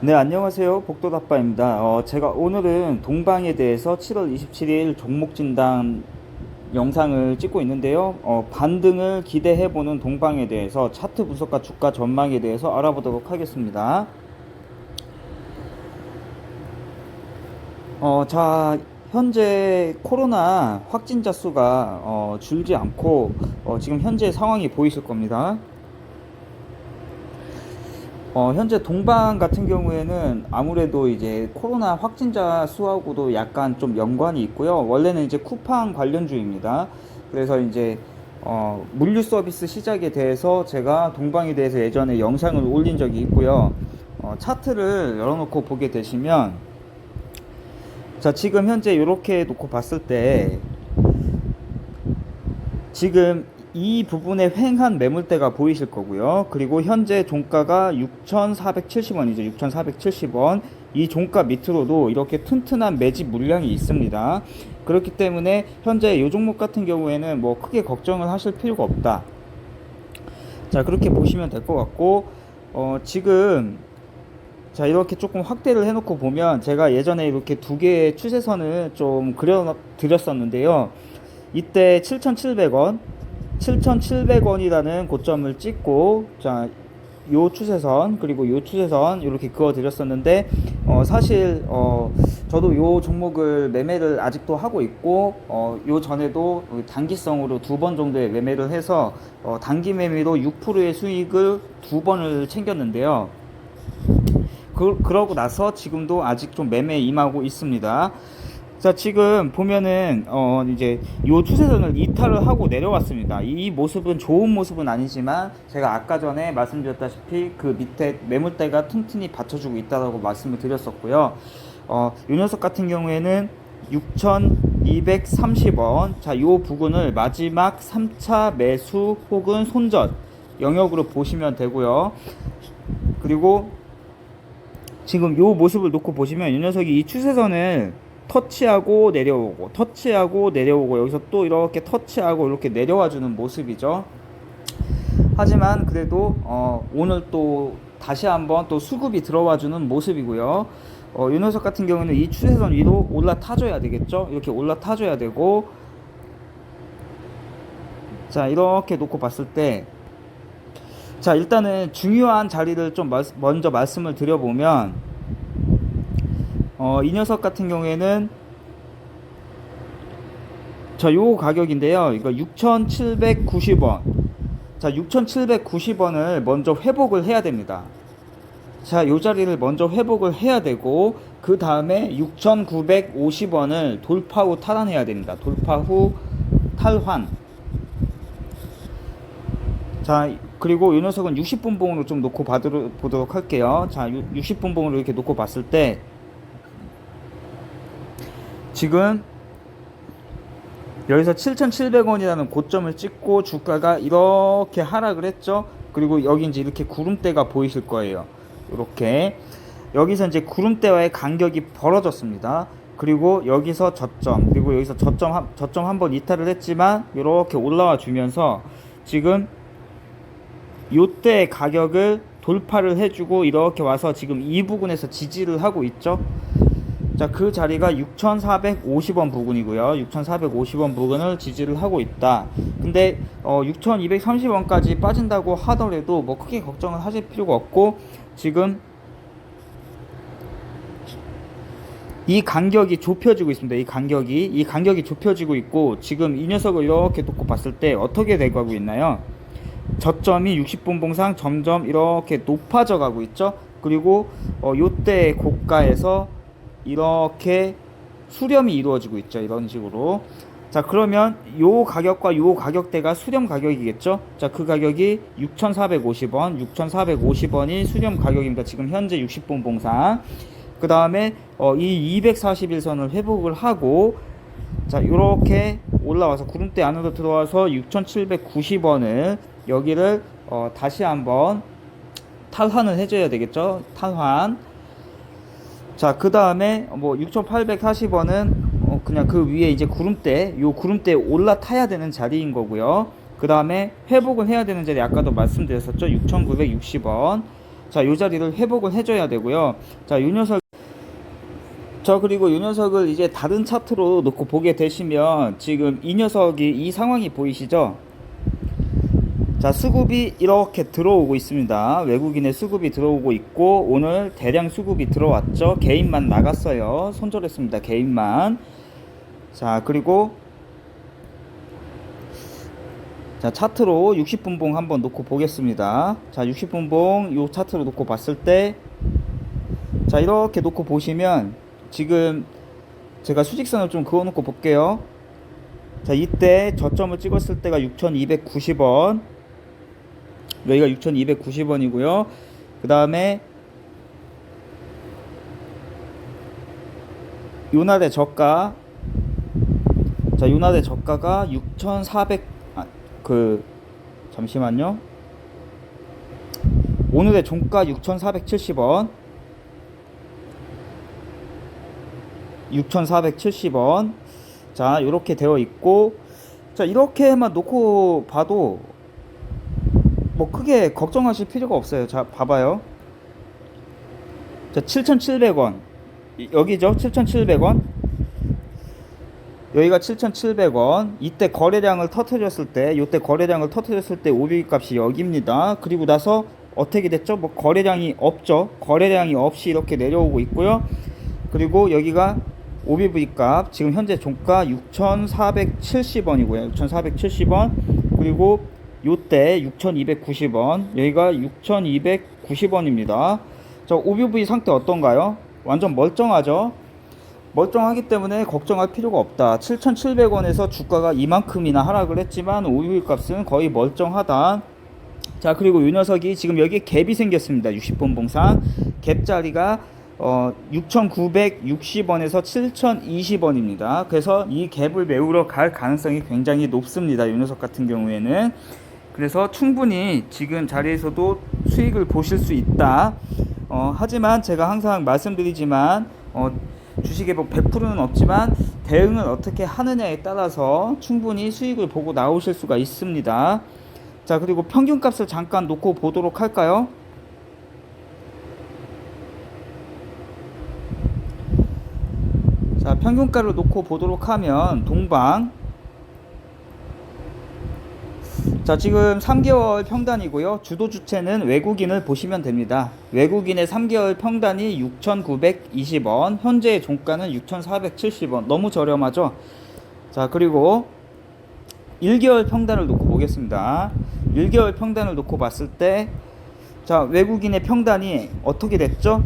네, 안녕하세요. 복도다빠입니다. 어, 제가 오늘은 동방에 대해서 7월 27일 종목 진단 영상을 찍고 있는데요. 어, 반등을 기대해보는 동방에 대해서 차트 분석과 주가 전망에 대해서 알아보도록 하겠습니다. 어, 자, 현재 코로나 확진자 수가 어, 줄지 않고 어, 지금 현재 상황이 보이실 겁니다. 어, 현재 동방 같은 경우에는 아무래도 이제 코로나 확진자 수하고도 약간 좀 연관이 있고요. 원래는 이제 쿠팡 관련주입니다. 그래서 이제 어, 물류 서비스 시작에 대해서 제가 동방에 대해서 예전에 영상을 올린 적이 있고요. 어, 차트를 열어놓고 보게 되시면 자, 지금 현재 이렇게 놓고 봤을 때 지금 이 부분에 횡한 매물대가 보이실 거고요. 그리고 현재 종가가 6,470원이죠. 6,470원. 이 종가 밑으로도 이렇게 튼튼한 매집 물량이 있습니다. 그렇기 때문에 현재 이 종목 같은 경우에는 뭐 크게 걱정을 하실 필요가 없다. 자, 그렇게 보시면 될 것 같고, 어, 지금 자 이렇게 조금 확대를 해놓고 보면 제가 예전에 이렇게 두 개의 추세선을 좀 그려 드렸었는데요 이때 7,700원 7,700원이라는 고점을 찍고 자 요 추세선 그리고 요 추세선 이렇게 그어 드렸었는데 어 사실 어 저도 요 종목을 매매를 아직도 하고 있고 어 요 전에도 단기성으로 두 번 정도의 매매를 해서 어 단기 매매로 6%의 수익을 두 번을 챙겼는데요. 그, 그러고 나서 지금도 아직 좀 매매에 임하고 있습니다. 자, 지금 보면은, 어, 이제, 요 추세선을 이탈을 하고 내려왔습니다. 이 모습은 좋은 모습은 아니지만, 제가 아까 전에 말씀드렸다시피 그 밑에 매물대가 튼튼히 받쳐주고 있다고 말씀을 드렸었고요. 어, 요 녀석 같은 경우에는 6,230원. 자, 요 부분을 마지막 3차 매수 혹은 손절 영역으로 보시면 되고요. 그리고 지금 요 모습을 놓고 보시면 이 녀석이 이 추세선을 터치하고 내려오고 터치하고 내려오고 여기서 또 이렇게 터치하고 이렇게 내려와 주는 모습이죠. 하지만 그래도 어, 오늘 또 다시 한번 또 수급이 들어와 주는 모습이고요. 어, 이 녀석 같은 경우는 이 추세선 위로 올라타줘야 되겠죠. 이렇게 올라타줘야 되고 자 이렇게 놓고 봤을 때 자 일단은 중요한 자리를 좀 마, 먼저 말씀을 드려보면 어, 이 녀석 같은 경우에는 자 요 가격인데요. 이거 6,790원. 자 6,790원을 먼저 회복을 해야 됩니다. 자 요 자리를 먼저 회복을 해야 되고 그 다음에 6,950원을 돌파 후 탈환해야 됩니다. 돌파 후 탈환. 자 그리고 이 녀석은 60분 봉으로 좀 놓고 봐도록, 보도록 할게요. 자, 60분 봉으로 이렇게 놓고 봤을 때 지금 여기서 7,700원이라는 고점을 찍고 주가가 이렇게 하락을 했죠. 그리고 여기 이제 이렇게 구름대가 보이실 거예요. 이렇게 여기서 이제 구름대와의 간격이 벌어졌습니다. 그리고 여기서 저점 그리고 여기서 저점 한, 저점 한 번 이탈을 했지만 이렇게 올라와 주면서 지금 요때 가격을 돌파를 해주고 이렇게 와서 지금 이 부분에서 지지를 하고 있죠. 자, 그 자리가 6,450원 부근이고요. 6,450원 부근을 지지를 하고 있다. 근데 어, 6,230원까지 빠진다고 하더라도 뭐 크게 걱정을 하실 필요가 없고 지금 이 간격이 좁혀지고 있습니다. 이 간격이 이 간격이 좁혀지고 있고 지금 이 녀석을 이렇게 놓고 봤을 때 어떻게 돼가고 있나요? 저점이 60분 봉상 점점 이렇게 높아져 가고 있죠. 그리고 어, 요때 고가에서 이렇게 수렴이 이루어지고 있죠. 이런 식으로. 자, 그러면 요 가격과 요 가격대가 수렴 가격이겠죠? 자, 그 가격이 6,450원, 6,450원이 수렴 가격입니다. 지금 현재 60분 봉상. 그 다음에 어, 이 241선을 회복을 하고 자, 요렇게 올라와서 구름대 안으로 들어와서 6,790원을 여기를 어, 다시 한번 탈환을 해줘야 되겠죠. 탈환. 자, 그 다음에 뭐 6,840원은 어, 그냥 그 위에 이제 구름대, 요 구름대에 올라타야 되는 자리인 거고요. 그 다음에 회복을 해야 되는 자리 아까도 말씀드렸었죠. 6,960원. 자, 요 자리를 회복을 해줘야 되고요. 자, 요 녀석 저 그리고 이 녀석을 이제 다른 차트로 놓고 보게 되시면 지금 이 녀석이 이 상황이 보이시죠? 자 수급이 이렇게 들어오고 있습니다. 외국인의 수급이 들어오고 있고 오늘 대량 수급이 들어왔죠. 개인만 나갔어요. 손절했습니다. 개인만. 자 그리고 자 차트로 60분봉 한번 놓고 보겠습니다. 자 60분봉 요 차트로 놓고 봤을 때 자 이렇게 놓고 보시면 지금 제가 수직선을 좀 그어놓고 볼게요. 자 이때 저점을 찍었을 때가 6,290원 여기가 6,290원이고요. 그 다음에 요날의 저가 자 요날의 저가가 6,400 아, 그 잠시만요. 오늘의 종가 6,470원 6,470원. 자, 이렇게 되어 있고, 자, 이렇게만 놓고 봐도 뭐 크게 걱정하실 필요가 없어요. 자, 봐봐요. 자, 7,700원. 여기죠? 7,700원. 여기가 7,700원. 이때 거래량을 터트렸을 때, 이때 거래량을 터트렸을 때 오비 값이 여기입니다. 그리고 나서 어떻게 됐죠? 뭐 거래량이 없죠. 거래량이 없이 이렇게 내려오고 있고요. 그리고 여기가 OBV 값 지금 현재 종가 6,470원이고요. 6,470원 그리고 요때 6,290원 여기가 6,290원입니다. 저 OBV 상태 어떤가요? 완전 멀쩡하죠? 멀쩡하기 때문에 걱정할 필요가 없다. 7,700원에서 주가가 이만큼이나 하락을 했지만 OBV 값은 거의 멀쩡하다. 자 그리고 이 녀석이 지금 여기 갭이 생겼습니다. 60분 봉상 갭 자리가 어, 6,960원에서 7,020원입니다. 그래서 이 갭을 메우러 갈 가능성이 굉장히 높습니다. 이 녀석 같은 경우에는. 그래서 충분히 지금 자리에서도 수익을 보실 수 있다. 어, 하지만 제가 항상 말씀드리지만 어, 주식에 뭐 100%는 없지만 대응을 어떻게 하느냐에 따라서 충분히 수익을 보고 나오실 수가 있습니다. 자 그리고 평균값을 잠깐 놓고 보도록 할까요? 자, 평균가를 놓고 보도록 하면 동방 자, 지금 3개월 평단이고요. 주도 주체는 외국인을 보시면 됩니다. 외국인의 3개월 평단이 6,920원, 현재의 종가는 6,470원. 너무 저렴하죠? 자, 그리고 1개월 평단을 놓고 보겠습니다. 1개월 평단을 놓고 봤을 때 자, 외국인의 평단이 어떻게 됐죠?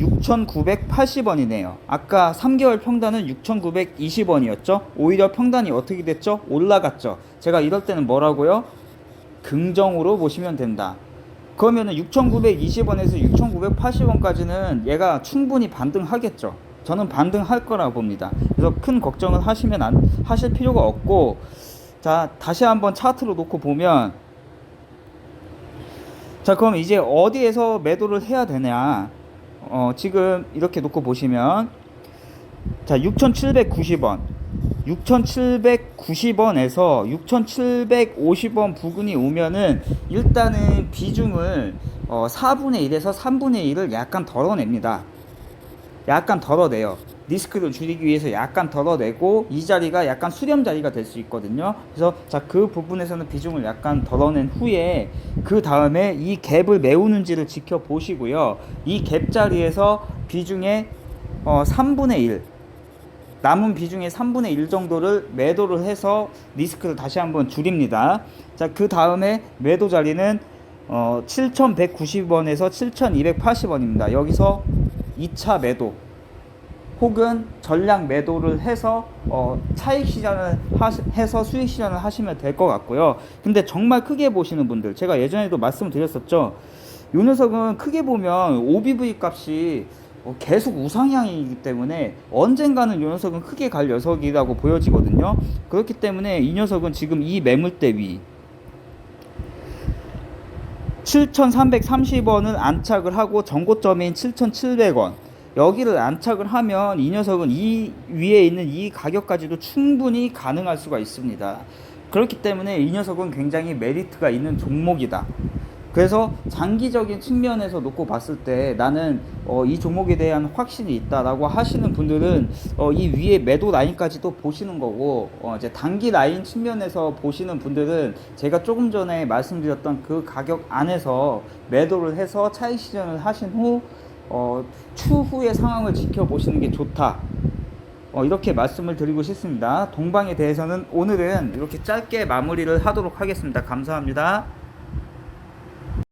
6,980원이네요. 아까 3개월 평단은 6,920원이었죠? 오히려 평단이 어떻게 됐죠? 올라갔죠? 제가 이럴 때는 뭐라고요? 긍정으로 보시면 된다. 그러면은 6,920원에서 6,980원까지는 얘가 충분히 반등하겠죠. 저는 반등할 거라 봅니다. 그래서 큰 걱정을 하시면 안, 하실 필요가 없고, 자, 다시 한번 차트로 놓고 보면, 자, 그럼 이제 어디에서 매도를 해야 되냐? 어, 지금 이렇게 놓고 보시면 자 6,790원 6,790원에서 6,750원 부근이 오면은 일단은 비중을 어, 4분의 1에서 3분의 1을 약간 덜어냅니다. 약간 덜어내요. 리스크를 줄이기 위해서 약간 덜어내고 이 자리가 약간 수렴 자리가 될 수 있거든요. 그래서 자 그 부분에서는 비중을 약간 덜어낸 후에 그 다음에 이 갭을 메우는지를 지켜보시고요. 이 갭 자리에서 비중의 어, 3분의 1 남은 비중의 3분의 1 정도를 매도를 해서 리스크를 다시 한번 줄입니다. 자, 그 다음에 매도 자리는 어, 7,190원에서 7,280원입니다. 여기서 2차 매도 혹은 전량 매도를 해서 어, 차익 하시, 해서 수익 실현을 하시면 될 것 같고요. 근데 정말 크게 보시는 분들 제가 예전에도 말씀을 드렸었죠. 이 녀석은 크게 보면 OBV 값이 어, 계속 우상향이기 때문에 언젠가는 이 녀석은 크게 갈 녀석이라고 보여지거든요. 그렇기 때문에 이 녀석은 지금 이 매물대 위 7,330원을 안착을 하고 전고점인 7,700원 여기를 안착을 하면 이 녀석은 이 위에 있는 이 가격까지도 충분히 가능할 수가 있습니다. 그렇기 때문에 이 녀석은 굉장히 메리트가 있는 종목이다. 그래서 장기적인 측면에서 놓고 봤을 때 나는 어, 이 종목에 대한 확신이 있다라고 하시는 분들은 어, 이 위에 매도 라인까지도 보시는 거고 어, 이제 단기 라인 측면에서 보시는 분들은 제가 조금 전에 말씀드렸던 그 가격 안에서 매도를 해서 차익 실현을 하신 후 어, 추후의 상황을 지켜보시는 게 좋다. 어, 이렇게 말씀을 드리고 싶습니다. 동방에 대해서는 오늘은 이렇게 짧게 마무리를 하도록 하겠습니다. 감사합니다.